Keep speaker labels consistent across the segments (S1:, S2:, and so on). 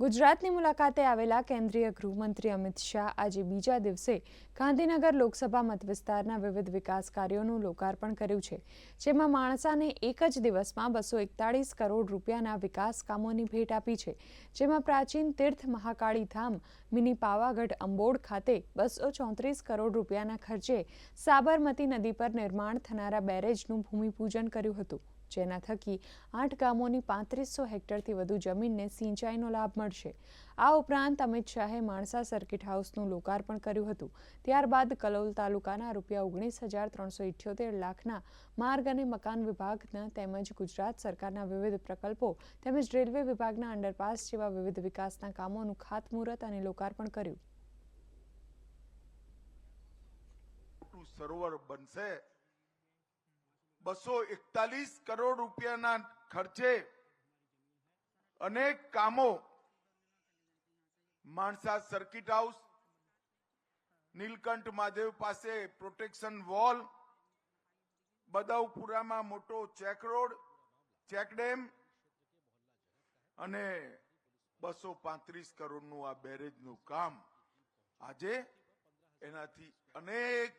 S1: ગુજરાતની મુલાકાતે આવેલા કેન્દ્રીય ગૃહમંત્રી અમિત શાહ આજે બીજા દિવસે ગાંધીનગર લોકસભા મતવિસ્તારના વિવિધ વિકાસ કાર્યોનું લોકાર્પણ કર્યું છે, જેમાં માણસાને એક જ દિવસમાં બસો એકતાળીસ કરોડ રૂપિયાના વિકાસ કામોની ભેટ આપી છે, જેમાં પ્રાચીન તીર્થ મહાકાળી ધામ, મિની પાવાગઢ અંબોડ ખાતે બસો ચોત્રીસ કરોડ રૂપિયાના ખર્ચે સાબરમતી નદી પર નિર્માણ થનારા બેરેજનું ભૂમિપૂજન કર્યું હતું. જેના થકી આઠ ગામોની પાંત્રીસો હેક્ટરથી વધુ જમીનને સિંચાઈનો લાભ મળશે. આ ઉપરાંત અમિત શાહે માણસા સર્કિટ હાઉસનું લોકાર્પણ કર્યું હતું. ત્યારબાદ કલોલ તાલુકાના રૂપિયા ઓગણીસ હજાર ત્રણસો ઇઠ્યોતેર લાખના માર્ગ અને મકાન વિભાગના તેમજ ગુજરાત સરકારના વિવિધ પ્રકલ્પો તેમજ રેલવે વિભાગના અંડરપાસ જેવા વિવિધ વિકાસના કામોનું ખાતમુહૂર્ત અને લોકાર્પણ કર્યું.
S2: સરોવર બનશે બસો એકતાલીસ કરોડ રૂપિયાના ખર્ચે અનેક કામો માણસા સર્કિટ હાઉસ, નીલકંઠ મહાદેવ પાસે પ્રોટેક્શન વોલ, બદાઉપુરામાં મોટો ચેક રોડ ચેકડેમ અને બસો પાંત્રીસ કરોડનું આ બેરેજનું કામ. આજે એનાથી અનેક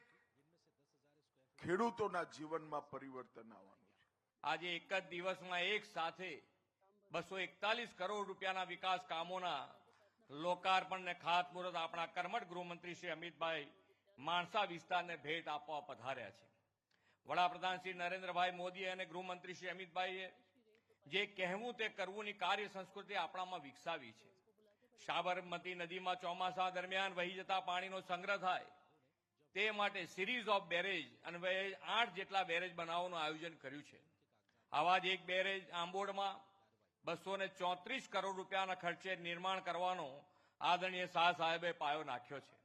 S2: ખેડૂતોના જીવનમાં પરિવર્તન આવવાનું છે.
S3: આજે એક જ દિવસમાં એક સાથે બસો એકતાલીસ કરોડ રૂપિયાના વિકાસ કામોના લોકાર્પણ ને ખાતમુહૂર્ત આપણા કર્મઠ ગૃહમંત્રી શ્રી અમિતભાઈ માણસા વિસ્તારને ભેટ આપવા પધાર્યા છે. વડાપ્રધાન શ્રી નરેન્દ્રભાઈ મોદી અને ગૃહમંત્રી શ્રી અમિતભાઈએ જે કહેવું તે કરવુંની કાર્ય સંસ્કૃતિ આપણામાં વિકસાવી છે. સાબરમતી નદીમાં ચોમાસા દરમિયાન વહી જતા પાણીનો સંગ્રહ થાય તે માટે સિરીઝ ઓફ બેરેજ અને આઠ જેટલા બેરેજ બનાવવાનું આયોજન કર્યું છે. આવા જ એક બેરેજ આંબોડમાં બસો ચોત્રીસ કરોડ રૂપિયાના ખર્ચે નિર્માણ કરવાનો આદરણીય શાહ સાહેબે પાયો નાખ્યો છે.